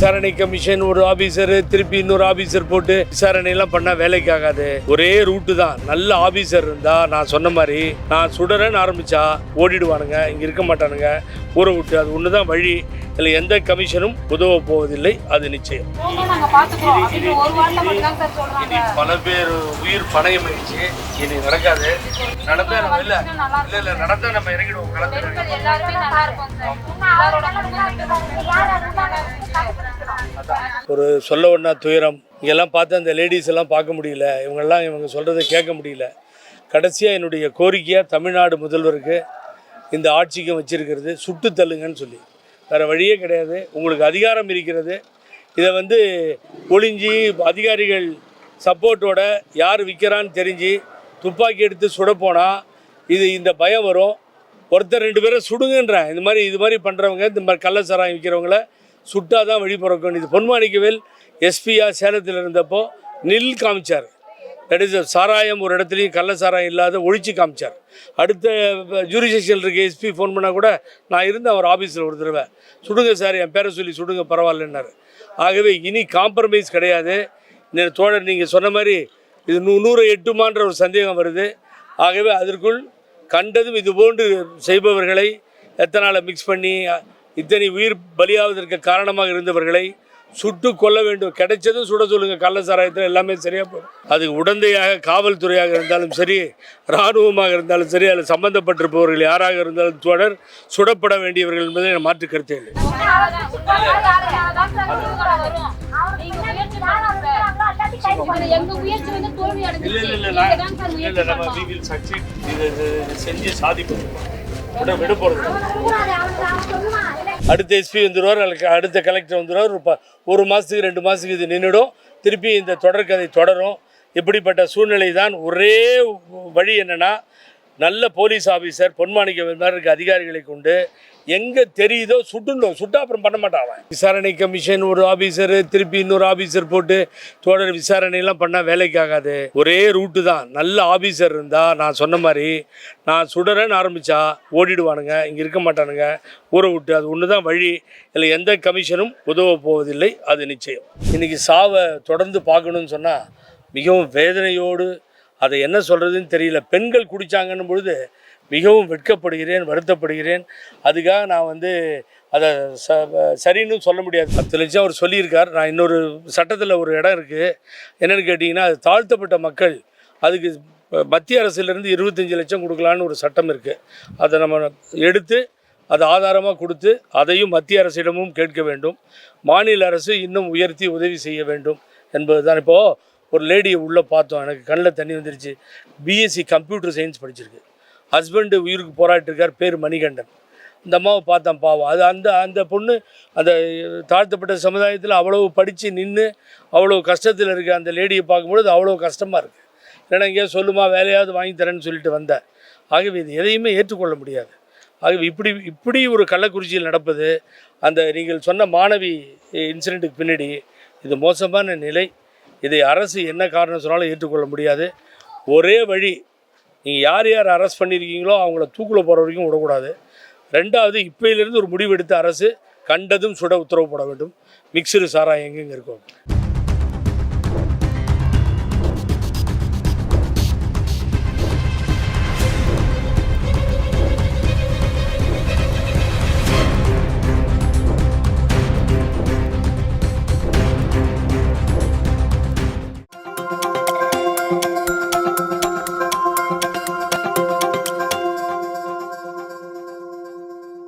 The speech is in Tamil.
விசாரணை கமிஷன் ஒரு ஆபீசர் திருப்பி இன்னொரு ஆபீசர் போட்டு விசாரணை எல்லாம் பண்ணா வேலைக்கு ஆகாது. ஒரே ரூட்டு தான். நல்ல ஆபீசர் இருந்தா நான் சொன்ன மாதிரி நான் சுடறேன்னு ஆரம்பிச்சா ஓடிடுவானுங்க இங்க இருக்க மாட்டானுங்க. ஊரை விட்டு அது ஒண்ணுதான் வழி. இதுல எந்த கமிஷனும் உதவ போவதில்லை. அது நிச்சயம். போங்க நாங்க பாத்துக்கிறோம். அப்படின்னு ஒரு வார்த்தை மட்டும் தான் சார் சொல்றாங்க. இனி பல பேர் உயிர் பணயம் ஆயிடுச்சு இனி நடக்காது. நடந்தா நம்ம இல்ல. இல்ல இல்ல நடந்தா நம்ம இறங்கிடுவோம். கலந்து ஒரு சொல்ல ஒன்றா துயரம் இங்கெல்லாம் பார்த்து அந்த லேடிஸ் எல்லாம் பார்க்க முடியல. இவங்கெல்லாம் இவங்க சொல்கிறத கேட்க முடியல. கடைசியாக என்னுடைய கோரிக்கையாக தமிழ்நாடு முதல்வருக்கு இந்த ஆட்சிக்கு வச்சுருக்கிறது சுட்டு தள்ளுங்கன்னு சொல்லி. வேறு வழியே கிடையாது. உங்களுக்கு அதிகாரம் இருக்கிறது. இதை வந்து ஒளிஞ்சி அதிகாரிகள் சப்போர்ட்டோட யார் விற்கிறான்னு தெரிஞ்சு துப்பாக்கி எடுத்து சுட போனால் இது இந்த பயம் வரும். ஒருத்தர் ரெண்டு பேரை சுடுங்கன்றேன் இந்த மாதிரி இது மாதிரி பண்ணுறவங்க இந்த மாதிரி கள்ள சாராயம் விற்கிறவங்கள சுட்டா தான் வழி இது பொன்மாணிக்கவேல் எஸ்பியா சேலத்தில் இருந்தப்போ நில் காமிச்சார். தட் இஸ் சாராயம் ஒரு இடத்துலையும் கள்ள சாராயம் இல்லாத ஒழிச்சு காமிச்சார். அடுத்த ஜூரிசெக்ஷன் இருக்க எஸ்பி ஃபோன் பண்ணால் கூட நான் இருந்தேன் அவர் ஆஃபீஸில் ஒரு தடவை. சுடுங்க சார் என் பேரை சொல்லி சுடுங்க பரவாயில்லன்னாரு. ஆகவே இனி காம்ப்ரமைஸ் கிடையாது. இந்த தோழர் நீங்கள் சொன்ன மாதிரி இது நூ நூறு எட்டுமான்ற ஒரு சந்தேகம் வருது. ஆகவே அதற்குள் கண்டதும் இது போன்று செய்பவர்களை எத்தனால மிக்ஸ் பண்ணி இத்தனை உயிர் பலியாவதற்கு காரணமாக இருந்தவர்களை சுட்டு கொல்ல வேண்டும் கிடைச்சதும் சுட சொல்லுங்க. கள்ள சாராயத்தில் எல்லாமே சரியா போகும். அதுக்கு உடந்தையாக காவல்துறையாக இருந்தாலும் சரி இராணுவமாக இருந்தாலும் சரி அதில் சம்பந்தப்பட்டிருப்பவர்கள் யாராக இருந்தாலும் தொடர் சுடப்பட வேண்டியவர்கள் என்பதை நான் மாற்று கருத்தே இல்லை. இல்லை இல்லை இல்லை இல்லை நம்ம பண்ணணும். we இது இது செஞ்சு சாதிப்போம். விட விட போகிறது அடுத்த எஸ்பி வந்துடுவார் அடுத்த கலெக்டர் வந்துடுவார் ஒரு ப- ஒரு மாதத்துக்கு ரெண்டு மாதத்துக்கு இது நின்றுடும் திருப்பி இந்த தொடர்கதை தொடரும். இப்படிப்பட்ட சூழ்நிலை தான் ஒரே வழி என்னென்னா நல்ல போலீஸ் ஆஃபீஸர் பொன்மாணிக்க மாதிரி இருக்க அதிகாரிகளை கொண்டு எங்கே தெரியுதோ சுட்டுணும் சுட்டா அப்புறம் பண்ண மாட்டான் அவன். விசாரணை கமிஷன் ஒரு ஆஃபீஸரு திருப்பி இன்னொரு ஆஃபீஸர் போட்டு தொடர் விசாரணையெல்லாம் பண்ணால் வேலைக்கு ஆகாது. ஒரே ரூட்டு தான். நல்ல ஆஃபீஸர் இருந்தால் நான் சொன்ன மாதிரி நான் சுடறேன்னு ஆரம்பித்தா ஓடிடுவானுங்க இங்கே இருக்க மாட்டானுங்க. ஊரை விட்டு அது ஒன்று தான் வழி. இல்லை எந்த கமிஷனும் உதவ போவதில்லை. அது நிச்சயம். இன்றைக்கி சாவை தொடர்ந்து பார்க்கணும்னு சொன்னால் மிகவும் வேதனையோடு அதை என்ன சொல்கிறதுன்னு தெரியல. பெண்கள் குடித்தாங்கன்னும் பொழுது மிகவும் வெட்கப்படுகிறேன் வருத்தப்படுகிறேன். அதுக்காக நான் வந்து அதை ச சரின்னு சொல்ல முடியாது. பத்து லட்சம் அவர் சொல்லியிருக்கார். நான் இன்னொரு சட்டத்தில் ஒரு இடம் இருக்குது என்னென்னு கேட்டிங்கன்னா அது தாழ்த்தப்பட்ட மக்கள் அதுக்கு மத்திய அரசுலேருந்து இருபத்தஞ்சி லட்சம் கொடுக்கலான்னு ஒரு சட்டம் இருக்குது அதை நம்ம எடுத்து அதை ஆதாரமாக கொடுத்து அதையும் மத்திய அரசிடமும் கேட்க வேண்டும். மாநில அரசு இன்னும் உயர்த்தி உதவி செய்ய வேண்டும் என்பது தான் இப்போது ஒரு லேடியை உள்ளே பார்த்தோம். எனக்கு கண்ணில் தண்ணி வந்துருச்சு. பிஎஸ்சி கம்ப்யூட்டர் சயின்ஸ் படிச்சிருக்கு. ஹஸ்பண்டு உயிருக்கு போராட்டிருக்கார் பேர் மணிகண்டன். இந்த அம்மாவை பார்த்தேன் பாவம். அது அந்த அந்த பொண்ணு அந்த தாழ்த்தப்பட்ட சமுதாயத்தில் அவ்வளோ படித்து நின்று அவ்வளோ கஷ்டத்தில் இருக்க அந்த லேடியை பார்க்கும்பொழுது அவ்வளோ கஷ்டமாக இருக்குது ஏன்னா இங்கே சொல்லுமா வேலையாவது வாங்கி தரேன்னு சொல்லிட்டு வந்தேன் ஆகவே இது எதையுமே ஏற்றுக்கொள்ள முடியாது. ஆகவே இப்படி இப்படி ஒரு கள்ளக்குறிச்சியில் நடப்பது அந்த நீங்கள் சொன்ன மாணவி இன்சிடெண்ட்டுக்கு பின்னாடி இது மோசமான நிலை. இதை அரசு என்ன காரணம் சொன்னாலும் ஏற்றுக்கொள்ள முடியாது. ஒரே வழி நீங்கள் யார் யார் அரெஸ்ட் பண்ணியிருக்கீங்களோ அவங்கள தூக்கில் போகிற வரைக்கும் விடக்கூடாது. ரெண்டாவது இப்போயிலிருந்து ஒரு முடிவெடுத்த அரசு கண்டதும் சுட உத்தரவு போட வேண்டும். மிக்சரு சாராயம் எங்கெங்கே இருக்கும்